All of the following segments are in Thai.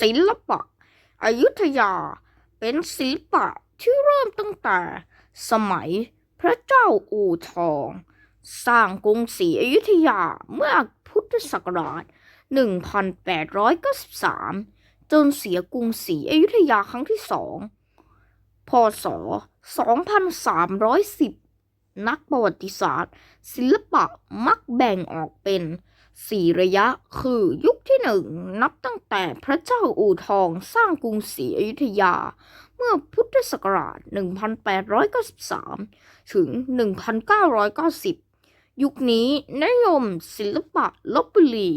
ศิลปะอยุธยาเป็นศิลปะที่เริ่มตั้งแต่สมัยพระเจ้าอู่ทอง สร้างกรุงศรีอยุธยาเมื่อพุทธศักราช 1893 จนเสียกรุงศรีอยุธยาครั้งที่สองพศ 2310 นักประวัติศาสตร์ ศิลปะมักแบ่งออกเป็น สี่ระยะคือยุคที่หนึ่งนับตั้งแต่พระเจ้าอู่ทองสร้างกรุงศรีอยุธยา เมื่อพุทธศักราช 1893 ถึง 1990 ยุคนี้นิยมศิลปะลบบุรี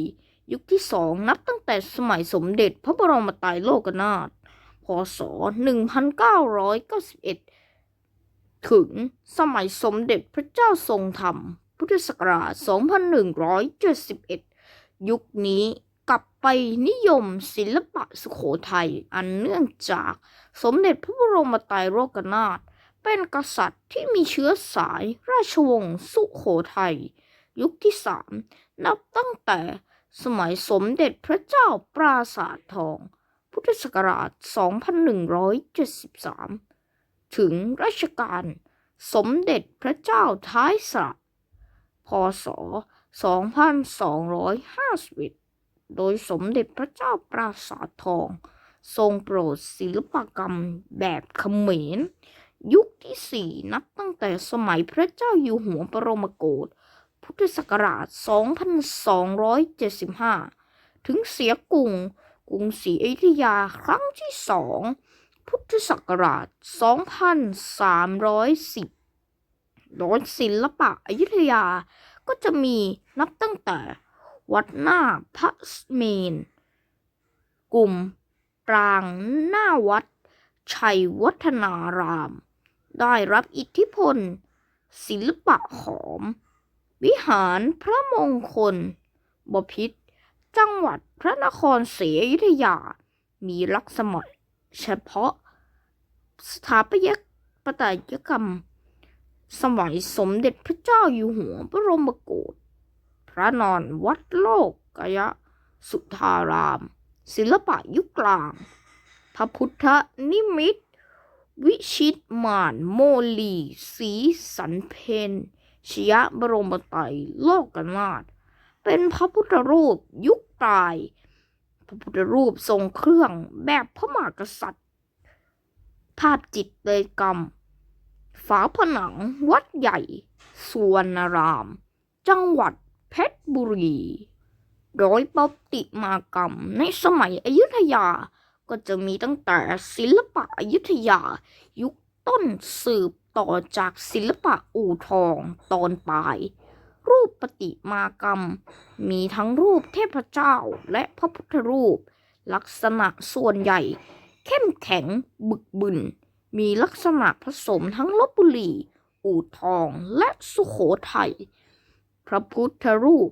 ยุคที่สองนับตั้งแต่สมัยสมเด็จพระบรมไตรโลกนาถ พศ 1991 ถึงสมัยสมเด็จพระเจ้าทรงธรรม พุทธศักราช 2171 ยุคนี้กลับไปนิยมศิลปะสุโขทัยอันเนื่องจากสมเด็จพระบรมไตรโลกนาถเป็นกษัตริย์ที่มีเชื้อสายราชวงศ์สุโขทัยยุคที่สามนับตั้งแต่สมัยสมเด็จพระเจ้าปราสาททอง พุทธศักราช 2173 ถึงรัชกาลสมเด็จพระเจ้าท้ายสระ พศ 2251 โดยสมเด็จพระเจ้าปราสาททอง ทรงโปรดศิลปกรรมแบบเขมร ยุคที่สี่นับตั้งแต่สมัยพระเจ้าอยู่หัวบรมโกศพุทธศักราช 2275 ถึงเสียกรุงกรุงศรีอยุธยาครั้งที่สองพุทธศักราช 2310 โดยศิลปะอยุธยา ก็จะมีนับตั้งแต่วัดหน้าพระเมน กลุ่มปรางหน้าวัด ชัยวัฒนาราม ได้รับอิทธิพล ศิลปะขอม วิหารพระมงคล บพิตรจังหวัดพระนครศรีอยุธยา มีลักษณะเฉพาะสถาปัตยกรรม สมัยสมเด็จพระเจ้าอยู่หัวบระรมโกศพระนอนวัดโลกกยะ สุธาราม ศิลปะยุคกลาง พระพุทธนิมิต วิชิตมานโมลีสีสันเพนชยบรมไตรโลกนาถเป็นพระพุทธรูปยุคปลาย พระพุทธรูปทรงเครื่องแบบพระมหากษัตริย์ ภาพจิตเลยกรรม ฝาผนังวัดใหญ่สวนาราม จังหวัดเพชรบุรี โดยปฏิมากรรมในสมัยอยุธยา ก็จะมีตั้งแต่ศิลปะอยุธยา ยุคต้นสืบต่อจากศิลปะอู่ทองตอนปลาย รูปปฏิมากรรม มีทั้งรูปเทพเจ้าและพระพุทธรูป ลักษณะส่วนใหญ่ เข้มแข็งบึกบึน มีลักษณะผสมทั้งลบบุรี อู่ทองและสุโขทัย พระพุทธรูป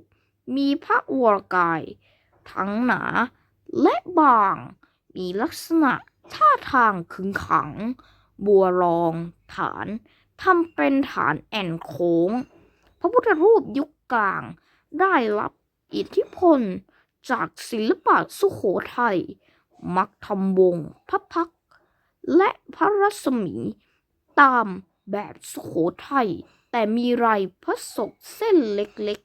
มีพระวรกาย ทั้งหนาและบาง มีลักษณะท่าทางขึงขัง บัวรองฐานทำเป็นฐานแอ่นโค้ง พระพุทธรูปยุคกลางได้รับอิทธิพลจากศิลปะสุโขทัย มักทำวงพระพัก และพระรัศมี ตามแบบสุโขทัยแต่มีลายพระศกเส้นเล็ก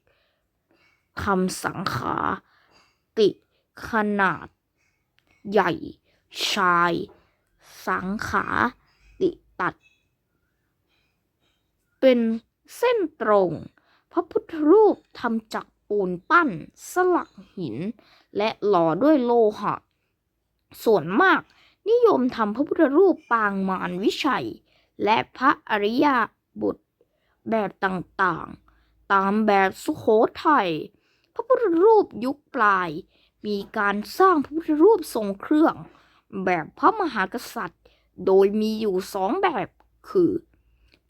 ๆคำสังขา ติขนาด ใหญ่ ชาย สังขา ติตัด เป็นเส้นตรง พระพุทธรูปทำจากปูนปั้น สลักหิน และหล่อด้วยโลหะ ส่วนมาก นิยมทำพระพุทธรูปปางมารวิชัย และพระอริยบุตร แบบต่างๆ ตามแบบสุโขทัยพระพุทธรูปยุคปลาย มีการสร้างพระพุทธรูปทรงเครื่อง แบบพระมหากษัตริย์ โดยมีอยู่สองแบบคือ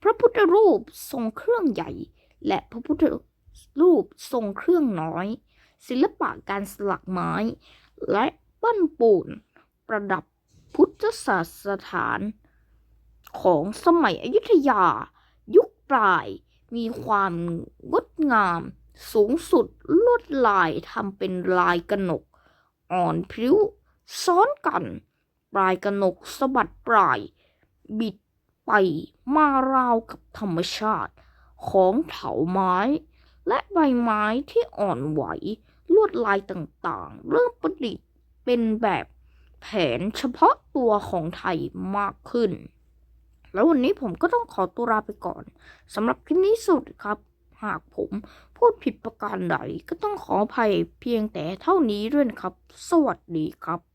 พระพุทธรูปทรงเครื่องใหญ่ และพระพุทธรูปทรงเครื่องน้อย ศิลปะการสลักไม้ และปั้นปูนประดับ พุทธศาสถานของสมัยอยุธยา ยุคปลายมีความงดงาม สูงสุดลวดลายทำเป็นลายกระหนก อ่อนพริ้ว ซ้อนกัน ปลายกระหนกสะบัดปลาย บิดไปมาราวกับธรรมชาติของเถาไม้ และใบไม้ที่อ่อนไหว ลวดลายต่างๆ เริ่มประดิษฐ์เป็นแบบ แผนเฉพาะตัวของไทยมากขึ้น แล้ววันนี้ผมก็ต้องขอตัวลาไปก่อนสำหรับคลิปนี้สุดครับ หากผมพูดผิดประการใดก็ต้องขออภัยเพียงแต่เท่านี้ด้วยนะครับ สวัสดีครับ